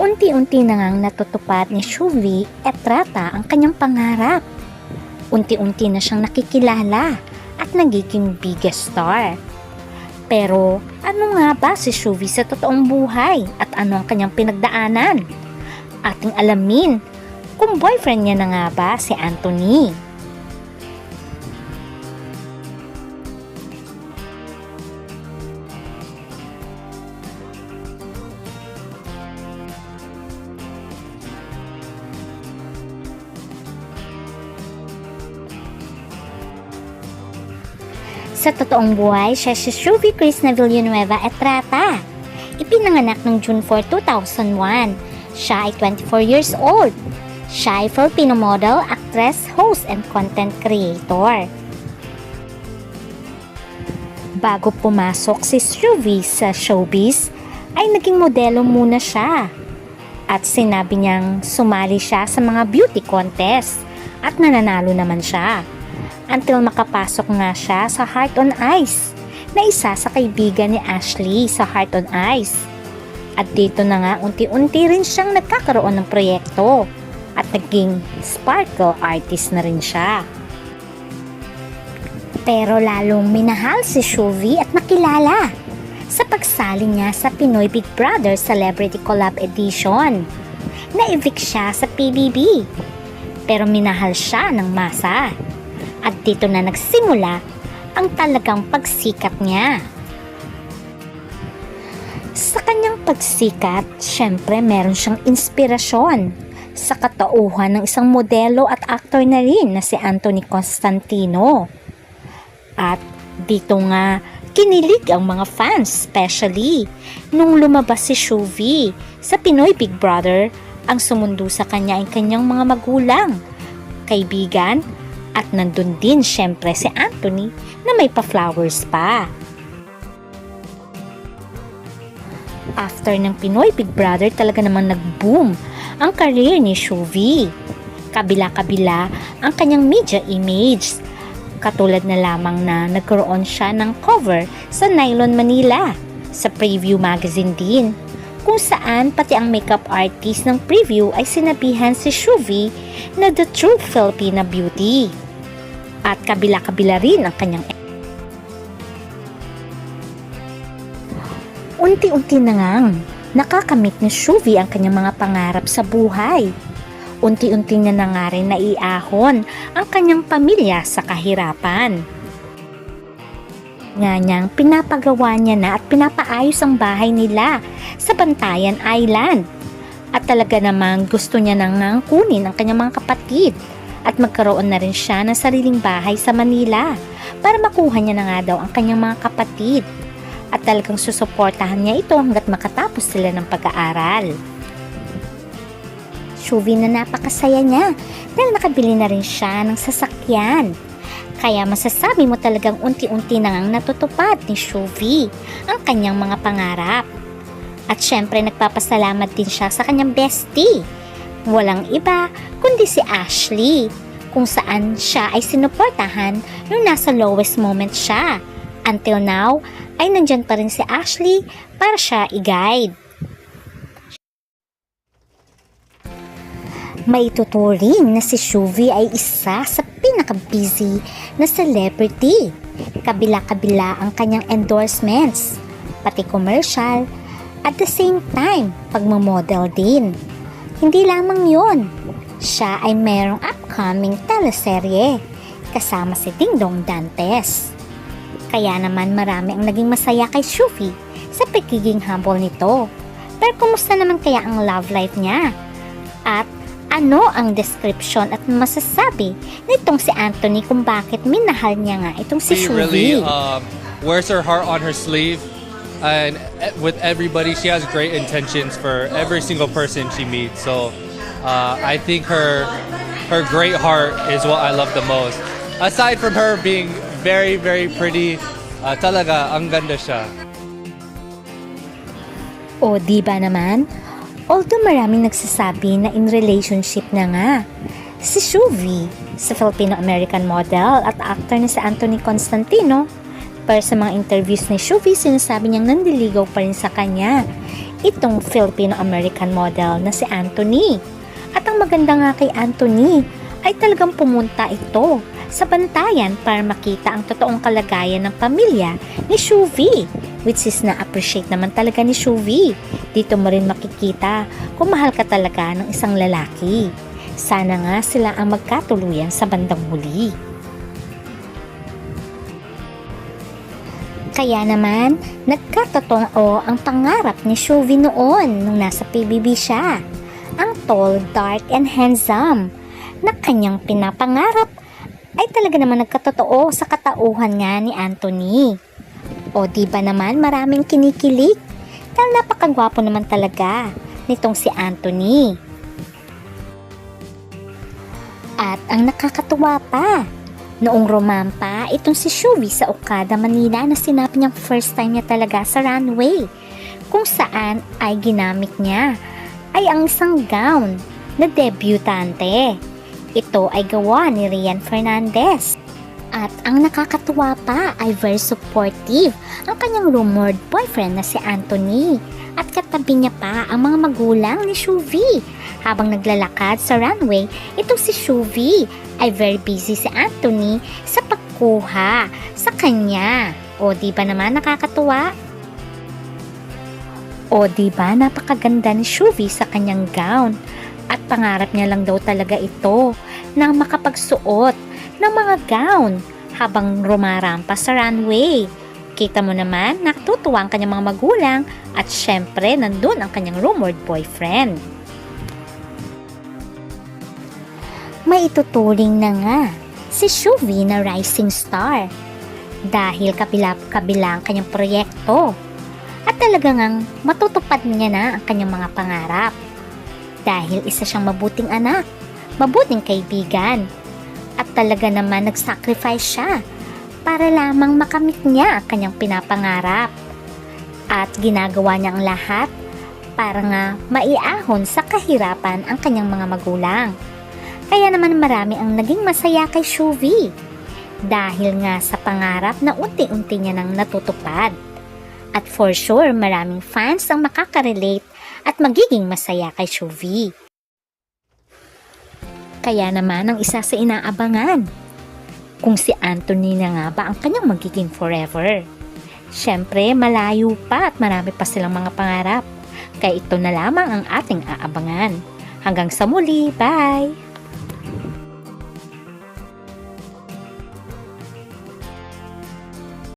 Unti-unti na ngang natutupad ni Shuvi Etrata ang kanyang pangarap. Unti-unti na siyang nakikilala at nagiging biggest star. Pero ano nga ba si Shuvi sa totoong buhay at ano ang kanyang pinagdaanan? Ating alamin kung boyfriend niya na nga ba si Anthony. Sa totoong buhay, siya si Shuvi Krishna Villanueva Etrata. Ipinanganak noong June 4, 2001. Siya ay 24 years old. Siya ay Filipino model, actress, host, and content creator. Bago pumasok si Shuvi sa showbiz, ay naging modelo muna siya. At sinabi niyang sumali siya sa mga beauty contest at nananalo naman siya until makapasok nga siya sa Heart on Ice na isa sa kaibigan ni Ashley sa Heart on Ice. At dito na nga unti-unti rin siyang nagkakaroon ng proyekto at naging sparkle artist na rin siya. Pero lalong minahal si Shuvi at nakilala sa pagsali niya sa Pinoy Big Brother Celebrity Collab Edition. Na-evict siya sa PBB pero minahal siya ng masa. At dito na nagsimula ang talagang pagsikat niya. Sa kanyang pagsikat, syempre meron siyang inspirasyon sa katauhan ng isang modelo at aktor na rin na si Anthony Constantino. At dito nga, kinilig ang mga fans, especially nung lumabas si Shuvi sa Pinoy Big Brother, ang sumundo sa kanya ay kanyang mga magulang, kaibigan, at nandun din syempre si Anthony na may pa-flowers pa. After ng Pinoy Big Brother talaga namang nag-boom ang career ni Shuvi. Kabila-kabila ang kanyang media image. Katulad na lamang na nagkaroon siya ng cover sa Nylon Manila sa Preview Magazine din kung saan pati ang makeup artist ng preview ay sinabihan si Shuvi na the true Filipina beauty. At kabila-kabila rin ang kanyang Unti-unti na ngang nakakamit ni Shuvi ang kanyang mga pangarap sa buhay. Unti-unti na na nga rin naiahon ang kanyang pamilya sa kahirapan. Nga niyang pinapagawa niya na at pinapaayos ang bahay nila sa Bantayan Island. At talaga namang gusto niya nang nang kunin ang kanyang mga kapatid at magkaroon na rin siya ng sariling bahay sa Manila para makuha niya na nga daw ang kanyang mga kapatid at talagang susuportahan niya ito hanggat makatapos sila ng pag-aaral. Shuvi na napakasaya niya dahil nakabili na rin siya ng sasakyan. Kaya masasabi mo talagang unti-unti na ngang natutupad ni Shuvi ang kanyang mga pangarap. At syempre nagpapasalamat din siya sa kanyang bestie. Walang iba kundi si Ashley kung saan siya ay sinuportahan nung nasa lowest moment siya. Until now, ay nandyan pa rin si Ashley para siya i-guide. May tuturing na si Shuvi ay isa sa pinaka-busy na celebrity. Kabila-kabila ang kanyang endorsements, pati commercial, at the same time, pagmamodel din. Hindi lamang yon, siya ay mayroong upcoming teleserye kasama si Dingdong Dantes. Kaya naman marami ang naging masaya kay Shufi sa pagiging humble nito. Pero kumusta naman kaya ang love life niya? At ano ang description at masasabi nitong si Anthony kung bakit minahal niya nga itong si she really um, wears her heart on her sleeve and e- with everybody she has great intentions for every single person she meets. So uh, i think her her great heart is what i love the most. Aside from her being very very pretty uh, talaga ang ganda siya. O di ba naman? Although maraming nagsasabi na in relationship na nga, si Shuvi, sa Filipino-American model at actor na si Anthony Constantino, pero sa mga interviews ni Shuvi, sinasabi niyang nandiligaw pa rin sa kanya. itong Filipino-American model na si Anthony. At ang maganda nga kay Anthony ay talagang pumunta ito sa bantayan para makita ang totoong kalagayan ng pamilya ni Shuvi which is na-appreciate naman talaga ni Shuvi. Dito mo rin makikita kung mahal ka talaga ng isang lalaki. Sana nga sila ang magkatuluyan sa bandang huli. Kaya naman, nagkatotoo ang pangarap ni Shuvi noon nung nasa PBB siya. Ang tall, dark, and handsome na kanyang pinapangarap ay talaga naman nagkatotoo sa katauhan nga ni Anthony. O di ba naman maraming kinikilig? Dahil napakagwapo naman talaga nitong si Anthony. At ang nakakatuwa pa, noong rumampa itong si Shuvi sa Okada, Manila na sinabi niyang first time niya talaga sa runway kung saan ay ginamit niya ay ang isang gown na debutante. Ito ay gawa ni Rian Fernandez. At ang nakakatuwa pa ay very supportive ang kanyang rumored boyfriend na si Anthony. At katabi niya pa ang mga magulang ni Shuvi. Habang naglalakad sa runway, itong si Shuvi ay very busy si Anthony sa pagkuha sa kanya. O di ba naman nakakatuwa? O di ba napakaganda ni Shuvi sa kanyang gown at pangarap niya lang daw talaga ito na makapagsuot ng mga gown habang rumarampa sa runway. Kita mo naman, natutuwa ang kanyang mga magulang at syempre nandun ang kanyang rumored boyfriend. May ituturing na nga si Shuvi na rising star dahil kabila-kabila ang kanyang proyekto at talaga ngang matutupad niya na ang kanyang mga pangarap dahil isa siyang mabuting anak, mabuting kaibigan at talaga naman nag-sacrifice siya para lamang makamit niya ang kanyang pinapangarap at ginagawa niya ang lahat para nga maiahon sa kahirapan ang kanyang mga magulang. Kaya naman marami ang naging masaya kay Shuvi dahil nga sa pangarap na unti-unti niya nang natutupad. At for sure, maraming fans ang makakarelate at magiging masaya kay Shuvi. Kaya naman ang isa sa inaabangan, kung si Anthony na nga ba ang kanyang magiging forever. Siyempre, malayo pa at marami pa silang mga pangarap. Kaya ito na lamang ang ating aabangan. Hanggang sa muli, bye!